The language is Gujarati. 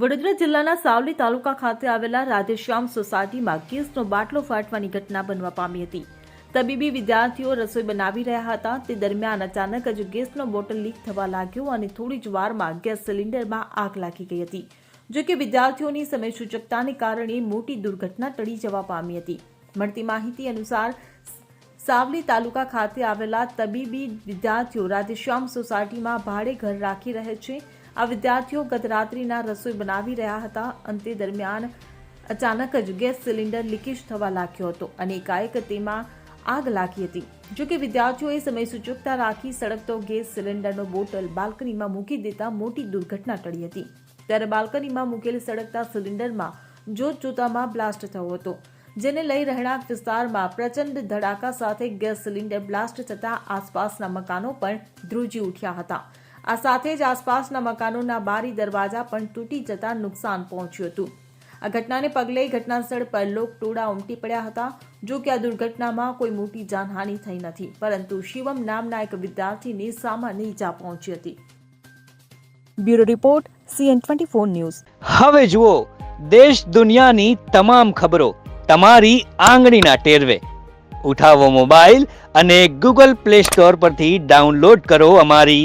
વડોદરા જિલ્લાના સાવલી તાલુકા ખાતે આવેલા રાધેશ્યામ સોસાયટીમાં ગેસનો બાટલો ફાટવાની ઘટના બનવા પામી હતી. તબીબી વિદ્યાર્થીઓ રસોઈ બનાવી રહ્યા હતા. તે દરમિયાન અચાનક જ ગેસનો બોટલ લીક થવા લાગ્યો અને થોડી જ વારમાં ગેસ સિલિન્ડરમાં આગ લાગી ગઈ હતી. જો કે વિદ્યાર્થીઓની સમય સૂચકતાને કારણે મોટી દુર્ઘટના ટળી જવા પામી હતી. મળતી માહિતી અનુસાર, સાવલી તાલુકા ખાતે આવેલા તબીબી વિદ્યાર્થીઓ રાધેશ્યામ સોસાયટીમાં ભાડે ઘર રાખી રહે છે આ વિદ્યાર્થીઓ ગત રાત્રિના રસોઈ બનાવી રહ્યા હતા. અંતે દરમિયાન અચાનક જ ગેસ સિલિન્ડર લીકેજ થવા લાગ્યો હતો અને એકાએક તેમાં આગ લાગી હતી. જો કે વિદ્યાર્થીઓએ સમય સૂચકતા રાખી સળગતો ગેસ સિલિન્ડરનો બોટલ બાલ્કનીમાં મૂકી દેતા મોટી દુર્ઘટના ટળી હતી. ત્યારે બાલ્કનીમાં મૂકેલ સળગતા સિલિન્ડરમાં જોત જોતામાં બ્લાસ્ટ થયો હતો, જેને લઈ રહેણાંક વિસ્તારમાં પ્રચંડ ધડાકા સાથે ગેસ સિલિન્ડર બ્લાસ્ટ થતાં આસપાસના મકાનો પણ ધ્રુજી ઉઠ્યા હતા. આ સાથે જ આસપાસના મકાનોના બારી દરવાજા પણ તૂટી જતા નુકસાન પહોંચ્યું હતું. આ ઘટનાને પગલે ઘટનાસ્થળ પર લોકટોળા ઉમટી પડ્યા હતા, જો કે આ દુર્ઘટનામાં કોઈ મોટી જાનહાનિ થઈ નથી, પરંતુ શિવમ નામના એક વિદ્યાર્થીને સામાન્ય ઈજા પહોંચી હતી. Bureau report, C N twenty four news. હવે જુઓ, દેશ દુનિયાની તમામ ખબરો તમારી આંગળીના ટેરવે. ઉઠાવો મોબાઈલ અને ગૂગલ પ્લે સ્ટોર પરથી ડાઉનલોડ કરો અમારી